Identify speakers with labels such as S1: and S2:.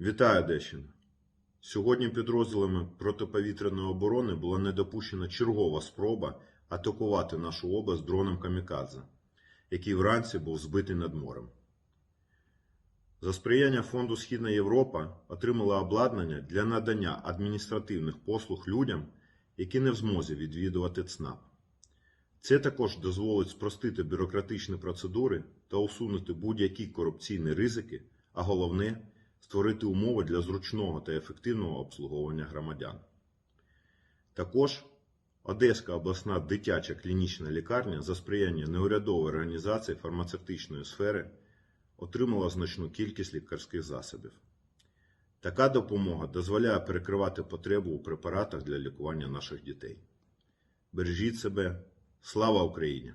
S1: Вітаю, Одещина! Сьогодні підрозділами протиповітряної оборони була недопущена чергова спроба атакувати нашу область дроном Камікадзе, який вранці був збитий над морем. За сприяння Фонду Східна Європа отримала обладнання для надання адміністративних послуг людям, які не в змозі відвідувати ЦНАП. Це також дозволить спростити бюрократичні процедури та усунути будь-які корупційні ризики, а головне створити умови для зручного та ефективного обслуговування громадян. Також Одеська обласна дитяча клінічна лікарня за сприяння неурядової організації фармацевтичної сфери отримала значну кількість лікарських засобів. Така допомога дозволяє перекривати потребу у препаратах для лікування наших дітей. Бережіть себе, слава Україні!